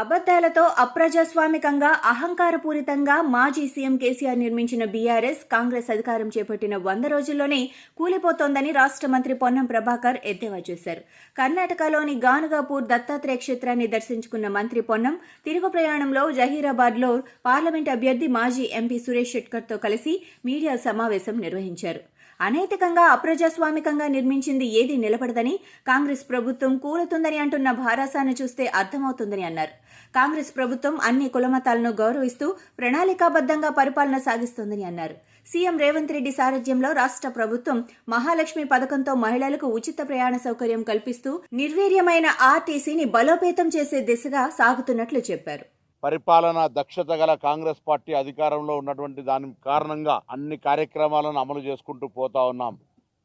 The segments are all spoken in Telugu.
అబద్ధాలతో అప్రజాస్వామికంగా అహంకారపూరితంగా మాజీ సీఎం కేసీఆర్ నిర్మించిన బీఆర్ఎస్ కాంగ్రెస్ అధికారం చేపట్టిన వంద రోజుల్లోనే కూలిపోతోందని రాష్ట్ర మంత్రి పొన్నం ప్రభాకర్ ఎద్దేవా చేశారు. కర్ణాటకలోని గానుగాపూర్ దత్తాత్రేయ క్షేత్రాన్ని దర్శించుకున్న మంత్రి పొన్నం తిరుగు ప్రయాణంలో జహీరాబాద్లో పార్లమెంట్ అభ్యర్థి మాజీ ఎంపీ సురేష్ షెట్కర్తో కలిసి మీడియా సమావేశం నిర్వహించారు. అనైతికంగా అప్రజాస్వామికంగా నిర్మించింది ఏది నిలబడదని కాంగ్రెస్ ప్రభుత్వం కూలుతుందని అంటున్న భారాసాను చూస్తే అర్థమవుతుందని అన్నారు. కాంగ్రెస్ ప్రభుత్వం అన్ని కులమతాలను గౌరవిస్తూ ప్రణాళికాబద్ధంగా పరిపాలన సాగిస్తోందని అన్నారు. సీఎం రేవంత్ రెడ్డి సారథ్యంలో రాష్ట్ర ప్రభుత్వం మహాలక్ష్మి పథకంతో మహిళలకు ఉచిత ప్రయాణ సౌకర్యం కల్పిస్తూ నిర్వీర్యమైన ఆర్టీసీని బలోపేతం చేసే దిశగా సాగుతున్నట్లు చెప్పారు. పరిపాలన దక్షత గల కాంగ్రెస్ పార్టీ అధికారంలో ఉన్నటువంటి దాని కారణంగా అన్ని కార్యక్రమాలను అమలు చేసుకుంటూ పోతా ఉన్నాం.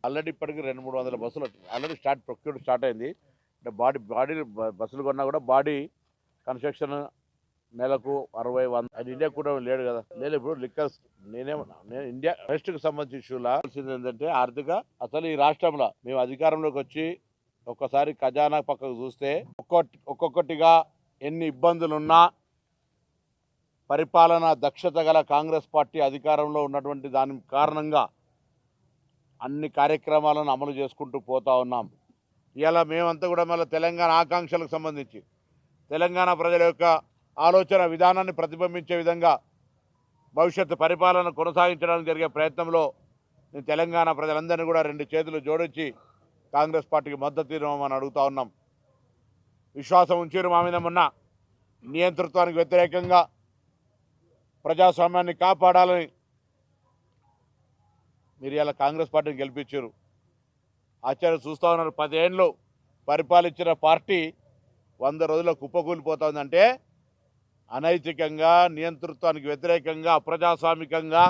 ఆల్రెడీ ఇప్పటికీ రెండు మూడు వందల బస్సులు ఆల్రెడీ స్టార్ట్ ప్రొక్యూర్ స్టార్ట్ అయింది. అంటే బాడీ బాడీ బస్సులు కొన్నా కూడా బాడీ కన్స్ట్రక్షన్ నెలకు అరవై వంద అది ఇండియా కూడా లేడు కదా. లేదు ఇప్పుడు లిక్కర్స్ నేనే నేను ఇండియా వెస్ట్కి సంబంధించిన ఇష్యూలా ఏంటంటే ఆర్థిక అసలు ఈ రాష్ట్రంలో మేము అధికారంలోకి వచ్చి ఒక్కసారి ఖజానా పక్కకు చూస్తే ఒక్కొక్కటిగా ఎన్ని ఇబ్బందులున్నా పరిపాలన దక్షత గల కాంగ్రెస్ పార్టీ అధికారంలో ఉన్నటువంటి దాని కారణంగా అన్ని కార్యక్రమాలను అమలు చేసుకుంటూ పోతా ఉన్నాం. ఇలా మేమంతా కూడా మళ్ళీ తెలంగాణ ఆకాంక్షలకు సంబంధించి తెలంగాణ ప్రజల యొక్క ఆలోచన విధానాన్ని ప్రతిబింబించే విధంగా భవిష్యత్తు పరిపాలన కొనసాగించడానికి జరిగే ప్రయత్నంలో నేను తెలంగాణ ప్రజలందరినీ కూడా రెండు చేతులు జోడించి కాంగ్రెస్ పార్టీకి మద్దతు ఇవ్వమని అడుగుతా ఉన్నాం. విశ్వాసం ఉంచారు మా మీద మొన్న. నియంతృత్వానికి వ్యతిరేకంగా ప్రజాస్వామ్యాన్ని కాపాడాలని మీరు ఇలా కాంగ్రెస్ పార్టీని గెలిపించారు. ఆచార్య చూస్తూ ఉన్నారు పదేళ్ళు పరిపాలించిన పార్టీ వంద రోజుల కుప్పకూలిపోతుందంటే అనైతికంగా నియంతృత్వానికి వ్యతిరేకంగా అప్రజాస్వామికంగా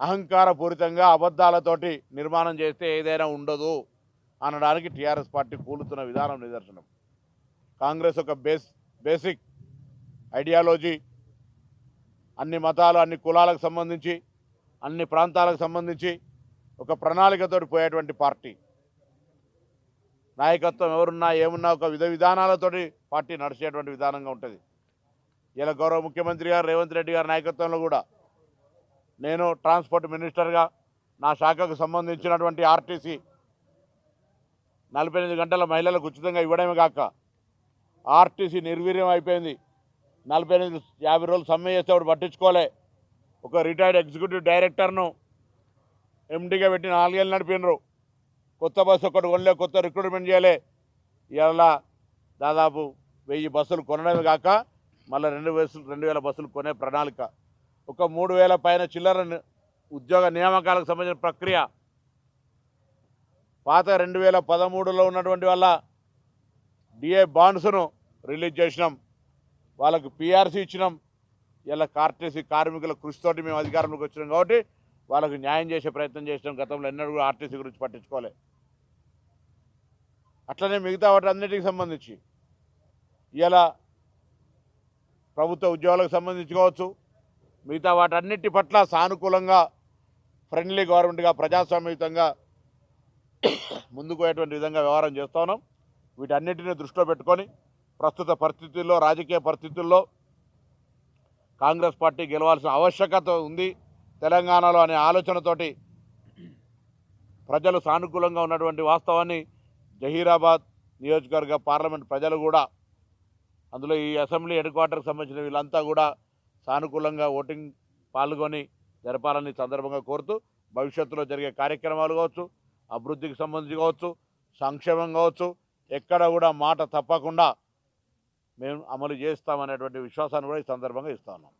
అహంకారపూరితంగా అబద్ధాలతోటి నిర్మాణం చేస్తే ఏదైనా ఉండదు అనడానికి టీఆర్ఎస్ పార్టీ కూలుతున్న విధానం నిదర్శనం. కాంగ్రెస్ ఒక బేస్ బేసిక్ ఐడియాలజీ అన్ని మతాలు అన్ని కులాలకు సంబంధించి అన్ని ప్రాంతాలకు సంబంధించి ఒక ప్రణాళికతో పోయేటువంటి పార్టీ. నాయకత్వం ఎవరున్నా ఏమున్నా ఒక విధ విధానాలతోటి పార్టీ నడిచేటువంటి విధానంగా ఉంటుంది. ఇలా గౌరవ ముఖ్యమంత్రి గారు రేవంత్ రెడ్డి గారి నాయకత్వంలో కూడా నేను ట్రాన్స్పోర్ట్ మినిస్టర్గా నా శాఖకు సంబంధించినటువంటి ఆర్టీసీ నలభై ఎనిమిది గంటల మహిళలకు ఉచితంగా ఇవ్వడమే కాక ఆర్టీసీ నిర్వీర్యం అయిపోయింది. నలభై ఎనిమిది యాభై రోజులు సమ్మె చేస్తే చేసేవాడు పట్టించుకోలే. ఒక రిటైర్డ్ ఎగ్జిక్యూటివ్ డైరెక్టర్ను ఎండిగా పెట్టి నాలుగేళ్ళు నడిపినరు. కొత్త బస్సు ఒకటి కొనలే కొత్త రిక్రూట్మెంట్ చేయలే. ఇవాళ దాదాపు వెయ్యి బస్సులు కొనడమే కాక మళ్ళీ రెండు బస్సులు రెండు వేల బస్సులు కొనే ప్రణాళిక. ఒక మూడు వేల పైన చిల్లర ఉద్యోగ నియామకాలకు సంబంధించిన ప్రక్రియ. పాత రెండు వేల పదమూడులో ఉన్నటువంటి వల్ల డిఏ బాండ్స్ను రిలీజ్ చేసినాం. వాళ్ళకు పీఆర్సీ ఇచ్చినాం. ఇలా ఆర్టీసీ కార్మికుల కృషితోటి మేము అధికారంలోకి వచ్చినాం కాబట్టి వాళ్ళకు న్యాయం చేసే ప్రయత్నం చేసినాం. గతంలో ఎన్నడూ కూడా ఆర్టీసీ గురించి పట్టించుకోలే. అట్లనే మిగతా వాటి అన్నిటికి సంబంధించి. ఇలా ప్రభుత్వ ఉద్యోగాలకు సంబంధించి కావచ్చు మిగతా వాటన్నిటి పట్ల సానుకూలంగా ఫ్రెండ్లీ గవర్నమెంట్గా ప్రజాస్వామ్యయుతంగా ముందుకు పోయేటువంటి విధంగా వ్యవహారం చేస్తా ఉన్నాం. వీటన్నిటిని దృష్టిలో పెట్టుకొని ప్రస్తుత పరిస్థితుల్లో రాజకీయ పరిస్థితుల్లో కాంగ్రెస్ పార్టీ గెలవాల్సిన ఆవశ్యకత ఉంది. తెలంగాణలో అనే ఆలోచనతోటి ప్రజలు సానుకూలంగా ఉన్నటువంటి వాస్తవాన్ని జహీరాబాద్ నియోజకవర్గ పార్లమెంట్ ప్రజలు కూడా అందులో ఈ అసెంబ్లీ హెడ్ క్వార్టర్కి సంబంధించిన వీళ్ళంతా కూడా సానుకూలంగా ఓటింగ్ పాల్గొని జరపాలని సందర్భంగా కోరుతూ భవిష్యత్తులో జరిగే కార్యక్రమాలు కావచ్చు అభివృద్ధికి సంబంధించి కావచ్చు సంక్షేమం కావచ్చు ఎక్కడ కూడా మాట తప్పకుండా మేము అమలు చేస్తామనేటువంటి విశ్వాసాన్ని కూడా ఈ సందర్భంగా ఇస్తా ఉన్నాం.